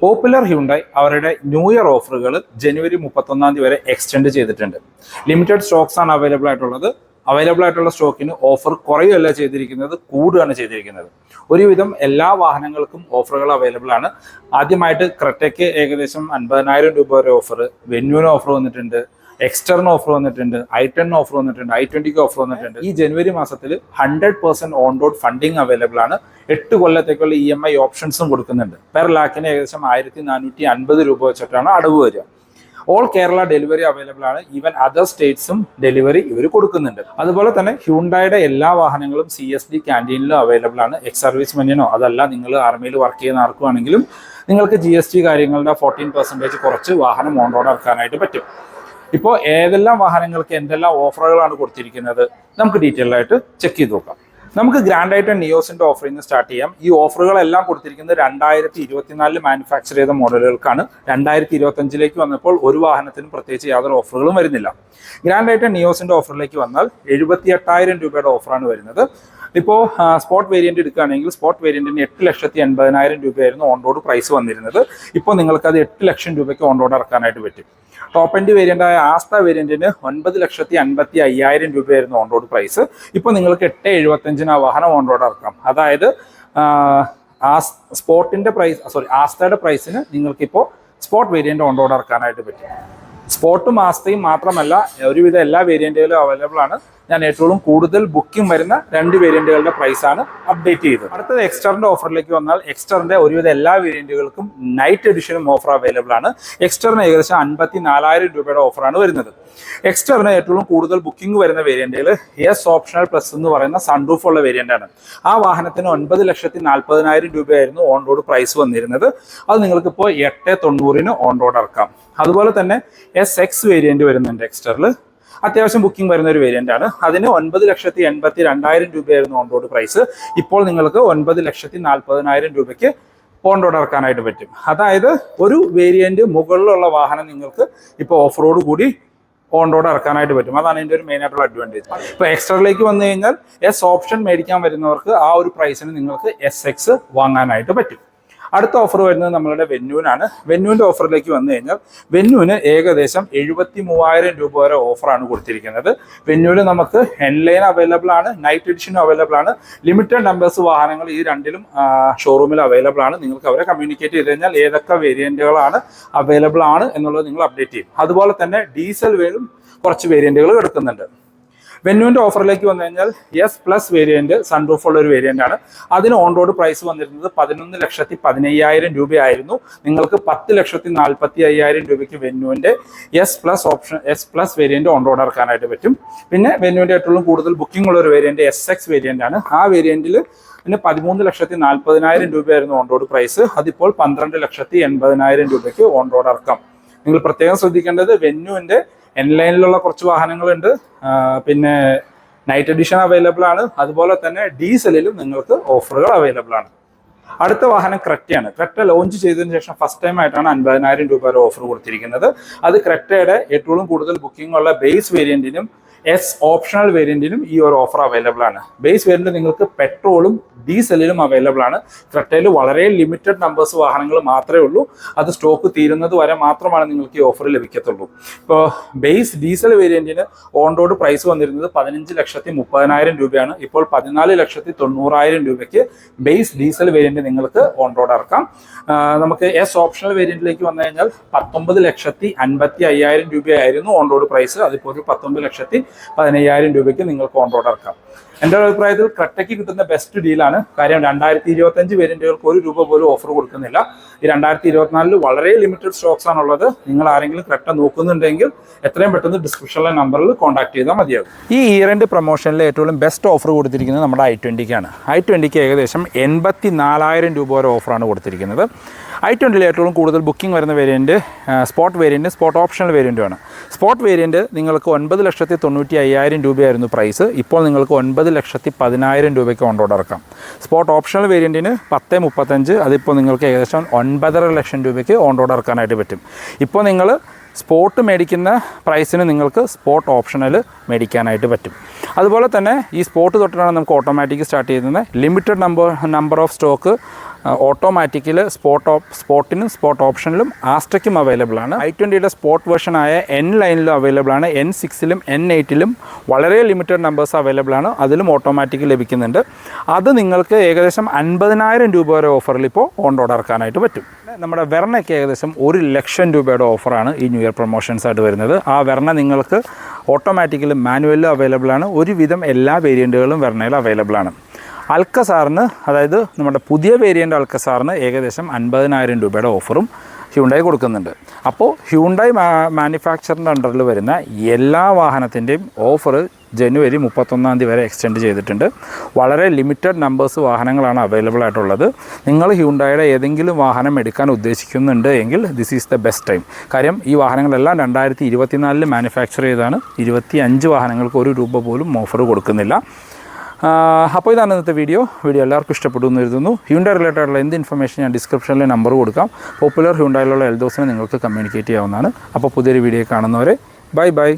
Popular Hyundai അവരുടെ new year ഓഫറുകൾ ജനുവരി മുപ്പത്തൊന്നാം തീയതി വരെ എക്സ്റ്റെൻഡ് ചെയ്തിട്ടുണ്ട്. ലിമിറ്റഡ് സ്റ്റോക്സ് ആണ് അവൈലബിൾ ആയിട്ടുള്ളത്. അവൈലബിൾ ആയിട്ടുള്ള സ്റ്റോക്കിന് ഓഫർ കുറയുകയല്ല ചെയ്തിരിക്കുന്നത് കൂടുകയാണ് ചെയ്തിരിക്കുന്നത്. ഒരുവിധം എല്ലാ വാഹനങ്ങൾക്കും ഓഫറുകൾ അവൈലബിൾ ആണ്. ആദ്യമായിട്ട് ക്രെറ്റയ്ക്ക് ഏകദേശം അൻപതിനായിരം രൂപ വരെ ഓഫർ വെന്യൂവിന് ഓഫർ വന്നിട്ടുണ്ട്. എക്സ്റ്ററിന് ഓഫർ വന്നിട്ടുണ്ട് ഐ ടെൻ ഓഫർ വന്നിട്ടുണ്ട് ഐ ട്വന്റിക്ക് ഓഫർ വന്നിട്ടുണ്ട്. ഈ ജനുവരി മാസത്തിൽ hundred percent on road funding available ആണ്. എട്ട് കൊല്ലത്തേക്കുള്ള ഇ എം ഐ ഓപ്ഷൻസും കൊടുക്കുന്നുണ്ട്. പെർ ലാക്കിന് ഏകദേശം ആയിരത്തി നാനൂറ്റി അൻപത് രൂപ വെച്ചിട്ടാണ് അടവ് വരിക. ഓൾ കേരള ഡെലിവറി അവൈലബിൾ ആണ്. ഈവൻ അതർ സ്റ്റേറ്റ്സും ഡെലിവറി ഇവർ കൊടുക്കുന്നുണ്ട്. അതുപോലെ തന്നെ ഹ്യൂണ്ടായുടെ എല്ലാ വാഹനങ്ങളും സി എസ് ഡി ക്യാന്റീനിലും അവൈലബിൾ ആണ്. എക്സ് സർവീസ് മെനിനോ അതല്ല നിങ്ങൾ ആർമിയിൽ വർക്ക് ചെയ്യുന്ന ആർക്കുവാണെങ്കിലും നിങ്ങൾക്ക് ജി എസ് ടി കാര്യങ്ങളുടെ ഫോർട്ടീൻ പെർസെന്റേജ് കുറച്ച് വാഹനം ഓൺ റോഡ് ഇറക്കാനായിട്ട് പറ്റും. ഇപ്പോൾ ഏതെല്ലാം വാഹനങ്ങൾക്ക് എന്തെല്ലാം ഓഫറുകളാണ് കൊടുത്തിരിക്കുന്നത് നമുക്ക് ഡീറ്റെയിൽ ആയിട്ട് ചെക്ക് ചെയ്ത് നോക്കാം. നമുക്ക് ഗ്രാൻഡ് ആയിട്ട് നിയോസിന്റെ നിന്ന് സ്റ്റാർട്ട് ചെയ്യാം. ഈ ഓഫറുകളെല്ലാം കൊടുത്തിരിക്കുന്നത് രണ്ടായിരത്തി ഇരുപത്തിനാലിൽ മാനുഫാക്ചർ ചെയ്ത മോഡലുകൾക്കാണ്. രണ്ടായിരത്തി ഇരുപത്തഞ്ചിലേക്ക് വന്നപ്പോൾ ഒരു വാഹനത്തിനും പ്രത്യേകിച്ച് യാതൊരു ഓഫറുകളും വരുന്നില്ല. ഗ്രാൻഡ് ആയിട്ട് നിയോസിന്റെ ഓഫറിലേക്ക് വന്നാൽ എഴുപത്തി എട്ടായിരം രൂപയുടെ ഓഫറാണ് വരുന്നത്. ഇപ്പോൾ സ്പോട്ട് വേരിയന്റ് എടുക്കുകയാണെങ്കിൽ സ്പോട്ട് വേരിയന്റിന് എട്ട് ലക്ഷത്തി എൺപതിനായിരം രൂപയായിരുന്നു ഓൺ റോഡ് പ്രൈസ് വന്നിരുന്നത്. ഇപ്പോൾ നിങ്ങൾക്ക് അത് എട്ട് ലക്ഷം രൂപയ്ക്ക് ഓൺ റോഡ് ഇറക്കാനായിട്ട് പറ്റും. ടോപ്പ് എൻഡ് വേരിയന്റായ ആസ്ത വേരിയന്റിന് ഒൻപത് ലക്ഷത്തി അൻപത്തി അയ്യായിരം രൂപയായിരുന്നു ഓൺ റോഡ് പ്രൈസ് ഇപ്പോൾ നിങ്ങൾക്ക് എട്ട് എഴുപത്തഞ്ചിന് ആ വാഹനം ഓൺ റോഡ് ഇറക്കാം. അതായത് ആ സ്പോട്ടിന്റെ പ്രൈസ് സോറി ആസ്തയുടെ പ്രൈസിന് നിങ്ങൾക്കിപ്പോൾ സ്പോട്ട് വേരിയന്റ് ഓൺ റോഡ് ഇറക്കാനായിട്ട് പറ്റും. സ്പോട്ടും ആസ്തയും മാത്രമല്ല ഒരുവിധ എല്ലാ വേരിയന്റുകളും അവൈലബിൾ ആണ്. ഞാൻ ഏറ്റവും കൂടുതൽ ബുക്കിംഗ് വരുന്ന രണ്ട് വേരിയന്റുകളുടെ പ്രൈസ് ആണ് അപ്ഡേറ്റ് ചെയ്തത്. അടുത്തത് എക്സ്റ്ററിന്റെ ഓഫറിലേക്ക് വന്നാൽ എക്സ്റ്ററിന്റെ ഒരുവിധ എല്ലാ വേരിയന്റുകൾക്കും നൈറ്റ് എഡിഷനും ഓഫർ അവൈലബിൾ ആണ്. എക്സ്റ്ററിന് ഏകദേശം അൻപത്തി നാലായിരം രൂപയുടെ ഓഫറാണ് വരുന്നത്. എക്സ്റ്ററിന് ഏറ്റവും കൂടുതൽ ബുക്കിംഗ് വരുന്ന വേരിയന്റുകൾ എസ് ഓപ്ഷണൽ പ്ലസ് എന്ന് പറയുന്ന സൺറൂഫ് ഉള്ള വേരിയന്റ് ആണ്. ആ വാഹനത്തിന് ഒൻപത് ലക്ഷത്തി നാൽപ്പതിനായിരം രൂപയായിരുന്നു ഓൺ റോഡ് പ്രൈസ് വന്നിരുന്നത്. അത് നിങ്ങൾക്ക് ഇപ്പോൾ എട്ട് തൊണ്ണൂറിന് ഓൺ റോഡ് ഇറക്കാം. അതുപോലെ തന്നെ എസ് എക്സ് വേരിയന്റ് വരുന്നുണ്ട് എക്സ്റ്ററിൽ അത്യാവശ്യം ബുക്കിംഗ് വരുന്ന ഒരു വേരിയന്റ് ആണ്. അതിന് ഒൻപത് ലക്ഷത്തി എൺപത്തി രണ്ടായിരം രൂപയായിരുന്നു ഓൺ റോഡ് പ്രൈസ് ഇപ്പോൾ നിങ്ങൾക്ക് ഒൻപത് ലക്ഷത്തി നാൽപ്പതിനായിരം രൂപയ്ക്ക് റോഡ് ഇറക്കാനായിട്ട് പറ്റും. അതായത് ഒരു വേരിയന്റ് മുകളിലുള്ള വാഹനം നിങ്ങൾക്ക് ഇപ്പോൾ ഓഫ് റോഡ് കൂടി ഓൺ റോഡ് ഇറക്കാനായിട്ട് പറ്റും. അതാണ് ഇതിന്റെ ഒരു മെയിൻ ആയിട്ടുള്ള അഡ്വാന്റേജ് ഇപ്പോൾ എക്സ്ട്രയിലേക്ക് വന്നു കഴിഞ്ഞാൽ എസ് ഓപ്ഷൻ മേടിക്കാൻ വരുന്നവർക്ക് ആ ഒരു പ്രൈസിന് നിങ്ങൾക്ക് എസ് എക്സ് വാങ്ങാനായിട്ട് പറ്റും. അടുത്ത ഓഫർ വരുന്നത് നമ്മളുടെ വെന്നൂനാണ്. വെന്യൂവിന്റെ ഓഫറിലേക്ക് വന്നു കഴിഞ്ഞാൽ വെന്യൂവിന് ഏകദേശം എഴുപത്തി മൂവായിരം രൂപ വരെ ഓഫറാണ് കൊടുത്തിരിക്കുന്നത്. വെന്യൂവിൽ നമുക്ക് ഹെൻലൈൻ അവൈലബിൾ ആണ് നൈറ്റ് എഡിഷനും അവൈലബിൾ ആണ്. ലിമിറ്റഡ് നമ്പേഴ്സ് വാഹനങ്ങൾ ഈ രണ്ടിലും ഷോറൂമിൽ അവൈലബിൾ ആണ്. നിങ്ങൾക്ക് അവരെ കമ്മ്യൂണിക്കേറ്റ് ചെയ്ത് കഴിഞ്ഞാൽ ഏതൊക്കെ വേരിയന്റുകളാണ് അവൈലബിൾ ആണ് എന്നുള്ളത് നിങ്ങൾ അപ്ഡേറ്റ് ചെയ്യും. അതുപോലെ തന്നെ ഡീസൽ വേലും കുറച്ച് വേരിയന്റുകൾ എടുക്കുന്നുണ്ട്. വെന്യൂവിന്റെ ഓഫറിലേക്ക് വന്നു കഴിഞ്ഞാൽ എസ് പ്ലസ് വേരിയന്റ് സൺറൂഫ് ഉള്ള ഒരു വേരിയന്റ് ആണ്. അതിന് ഓൺ റോഡ് പ്രൈസ് വന്നിരുന്നത് പതിനൊന്ന് ലക്ഷത്തി പതിനയ്യായിരം രൂപയായിരുന്നു. നിങ്ങൾക്ക് പത്ത് ലക്ഷത്തി നാൽപ്പത്തി അയ്യായിരം രൂപയ്ക്ക് വെന്യൂന്റെ S plus option S plus variant on road ഇറക്കാനായിട്ട് പറ്റും. പിന്നെ വെന്യൂന്റെ ഏറ്റവും കൂടുതൽ ബുക്കിംഗ് ഉള്ള ഒരു വേരിയന്റ് എസ് എക്സ് വേരിയന്റ് ആണ്. ആ വേരിയന്റിൽ പിന്നെ പതിമൂന്ന് ലക്ഷത്തി നാൽപ്പതിനായിരം രൂപയായിരുന്നു ഓൺ റോഡ് പ്രൈസ് അതിപ്പോൾ പന്ത്രണ്ട് ലക്ഷത്തി എൺപതിനായിരം രൂപയ്ക്ക് ഓൺ റോഡ് ഇറക്കാം. നിങ്ങൾ പ്രത്യേകം ശ്രദ്ധിക്കേണ്ടത് വെന്യൂവിന്റെ എൻലൈനിലുള്ള കുറച്ച് വാഹനങ്ങളുണ്ട്. പിന്നെ നൈറ്റ് എഡിഷൻ അവൈലബിൾ ആണ്. അതുപോലെ തന്നെ ഡീസലിലും നിങ്ങൾക്ക് ഓഫറുകൾ അവൈലബിൾ ആണ്. അടുത്ത വാഹനം ക്രെറ്റയാണ്. ക്രെറ്റ ലോഞ്ച് ചെയ്തതിന് ശേഷം ഫസ്റ്റ് ടൈം ആയിട്ടാണ് അൻപതിനായിരം രൂപ ഓഫർ കൊടുത്തിരിക്കുന്നത്. അത് ക്രെറ്റയുടെ ഏറ്റവും കൂടുതൽ ബുക്കിംഗ് ഉള്ള ബേസ് വേരിയന്റിനും എസ് ഓപ്ഷണൽ വേരിയന്റിനും ഈ ഒരു ഓഫർ അവൈലബിൾ ആണ്. ബേസ് വേരിയന്റ് നിങ്ങൾക്ക് പെട്രോളും ഡീസലിലും അവൈലബിൾ ആണ്. ക്രെറ്റയിൽ വളരെ ലിമിറ്റഡ് നമ്പേഴ്സ് വാഹനങ്ങൾ മാത്രമേ ഉള്ളൂ. അത് സ്റ്റോക്ക് തീരുന്നത് വരെ മാത്രമാണ് നിങ്ങൾക്ക് ഈ ഓഫർ ലഭിക്കത്തുള്ളൂ. ഇപ്പോൾ ബേസ് ഡീസൽ വേരിയന്റിന് ഓൺ റോഡ് പ്രൈസ് വന്നിരുന്നത് പതിനഞ്ച് ലക്ഷത്തി മുപ്പതിനായിരം രൂപയാണ്. ഇപ്പോൾ പതിനാല് ലക്ഷത്തി തൊണ്ണൂറായിരം രൂപയ്ക്ക് ബേസ് ഡീസൽ വേരിയന്റ് നിങ്ങൾക്ക് ഓൺ റോഡ് ഇറക്കാം. നമുക്ക് എസ് ഓപ്ഷണൽ വേരിയന്റിലേക്ക് വന്നു കഴിഞ്ഞാൽ പത്തൊമ്പത് ലക്ഷത്തി അൻപത്തി അയ്യായിരം രൂപയായിരുന്നു ഓൺ റോഡ് പ്രൈസ് അതിപ്പോൾ ഒരു പത്തൊമ്പത് ലക്ഷത്തി പതിനയ്യായിരം രൂപയ്ക്ക് നിങ്ങൾ ഓൺ ഇറക്കാം. എന്റെ ഒരു അഭിപ്രായത്തിൽ ക്രെറ്റയ്ക്ക് കിട്ടുന്ന ബെസ്റ്റ് ഡീലാണ് കാര്യം രണ്ടായിരത്തി ഇരുപത്തഞ്ച് വേരിയന്റുകൾക്ക് ഒരു രൂപ പോലും ഓഫർ കൊടുക്കുന്നില്ല. ഈ രണ്ടായിരത്തി ഇരുപത്തിനാലിൽ വളരെ ലിമിറ്റഡ് സ്റ്റോക്സ് ആണുള്ളത് നിങ്ങൾ ആരെങ്കിലും ക്രെറ്റ നോക്കുന്നുണ്ടെങ്കിൽ എത്രയും പെട്ടെന്ന് ഡിസ്ക്രിപ്ഷനിലെ നമ്പറിൽ കോൺടാക്ട് ചെയ്താൽ മതിയാകും ഈ ഇയറിന്റെ പ്രൊമോഷനിൽ ഏറ്റവും ബെസ്റ്റ് ഓഫർ കൊടുത്തിരിക്കുന്നത് നമ്മുടെ ഐ ട്വന്റിക്കാണ് ഐ ട്വന്റിക്ക് ഏകദേശം എൺപത്തി നാലായിരം രൂപ വരെ ഓഫറാണ് കൊടുത്തിരിക്കുന്നത്. ഐ ട്വന്റിയിൽ ഏറ്റവും കൂടുതൽ ബുക്കിംഗ് വരുന്ന variant spot variant spot optional വേരിയന്റുമാണ് spot variant നിങ്ങൾക്ക് ഒൻപത് ലക്ഷത്തി തൊണ്ണൂറ്റി അയ്യായിരം രൂപയായിരുന്നു പ്രൈസ് ഇപ്പോൾ നിങ്ങൾക്ക് ഒൻപത് ലക്ഷത്തി പതിനായിരം രൂപയ്ക്ക് ഓൺ റോഡ് ഇറക്കാം. സ്പോട്ട് ഓപ്ഷണൽ വേരിയന്റിന് പത്ത് മുപ്പത്തഞ്ച് അതിപ്പോൾ നിങ്ങൾക്ക് ഏകദേശം ഒൻപതര ലക്ഷം രൂപയ്ക്ക് ഓൺ റോഡ് ഇറക്കാനായിട്ട് പറ്റും. ഇപ്പോൾ നിങ്ങൾ സ്പോട്ട് മേടിക്കുന്ന പ്രൈസിന് നിങ്ങൾക്ക് സ്പോട്ട് ഓപ്ഷനിൽ മേടിക്കാനായിട്ട് പറ്റും. അതുപോലെ തന്നെ ഈ സ്പോട്ട് തൊട്ടിട്ടാണ് നമുക്ക് ഓട്ടോമാറ്റിക് സ്റ്റാർട്ട് ചെയ്യുന്നത്. Limited number number of stock ഓട്ടോമാറ്റിക്കിൽ spot ഓപ്പ് സ്പോട്ടിനും സ്പോട്ട് ഓപ്ഷനിലും ആസ്ട്രയ്ക്കും അവൈലബിൾ ആണ്. ഐ ട്വന്റിയുടെ സ്പോട്ട് ആയ എൻ ലൈനിലും അവൈലബിൾ ആണ്. എൻ സിക്സിലും എൻ എയ്റ്റിലും വളരെ ലിമിറ്റഡ് നമ്പേഴ്സ് അവൈലബിൾ ആണ്. അതിലും ഓട്ടോമാറ്റിക് ലഭിക്കുന്നുണ്ട്. അത് നിങ്ങൾക്ക് ഏകദേശം അൻപതിനായിരം രൂപ വരെ ഓഫറിൽ ഇപ്പോൾ ഓൺ റോഡ് ഇറക്കാനായിട്ട് പറ്റും. നമ്മുടെ വെർണയ്ക്ക് ഏകദേശം ഒരു ലക്ഷം രൂപയുടെ ഓഫറാണ് ഈ ന്യൂ ഇയർ പ്രൊമോഷൻസ് ആയിട്ട് വരുന്നത്. ആ വെർണ നിങ്ങൾക്ക് ഓട്ടോമാറ്റിക്കലും മാനുവലും അവൈലബിൾ ആണ്. ഒരുവിധം എല്ലാ വേരിയന്റുകളും വെർണയിൽ അവൈലബിൾ ആണ്. അൽക്കസാറിന് അതായത് നമ്മുടെ പുതിയ വേരിയന്റ് അൽക്കസാറിന് ഏകദേശം അൻപതിനായിരം രൂപയുടെ ഓഫറും ഹ്യൂണ്ടായി കൊടുക്കുന്നുണ്ട്. അപ്പോൾ ഹ്യൂണ്ടായി മാനുഫാക്ചറിന്റെ അണ്ടറിൽ വരുന്ന എല്ലാ വാഹനത്തിന്റെയും ഓഫർ ജനുവരി മുപ്പത്തൊന്നാം തീയതി വരെ എക്സ്റ്റെൻഡ് ചെയ്തിട്ടുണ്ട്. വളരെ ലിമിറ്റഡ് നമ്പേഴ്സ് വാഹനങ്ങളാണ് അവൈലബിൾ ആയിട്ടുള്ളത്. നിങ്ങൾ ഹ്യൂണ്ടായുടെ ഏതെങ്കിലും വാഹനം എടുക്കാൻ ഉദ്ദേശിക്കുന്നുണ്ട് എങ്കിൽ this is the best time കാര്യം ഈ വാഹനങ്ങളെല്ലാം രണ്ടായിരത്തി ഇരുപത്തിനാലിൽ മാനുഫാക്ചർ ചെയ്താണ് ഇരുപത്തി അഞ്ച് വാഹനങ്ങൾക്ക് ഒരു രൂപ പോലും ഓഫർ കൊടുക്കുന്നില്ല. അപ്പോൾ ഇതാണ് ഇന്നത്തെ വീഡിയോ വീഡിയോ എല്ലാവർക്കും ഇഷ്ടപ്പെട്ടു എന്ന് കരുതുന്നു ഹ്യൂണ്ടായി റിലേറ്റഡ് ആയിട്ടുള്ള എന്ത് ഇൻഫർമേഷൻ ഞാൻ ഡിസ്ക്രിപ്ഷനിൽ നമ്പർ കൊടുക്കാം. പോപ്പുലർ ഹ്യൂണ്ടായിലുള്ള എൽദോസിനെ നിങ്ങൾക്ക് കമ്മ്യൂണിക്കേറ്റ് ചെയ്യാവുന്നതാണ്. അപ്പോൾ പുതിയൊരു വീഡിയോ കാണുന്നവരെ ബൈ ബൈ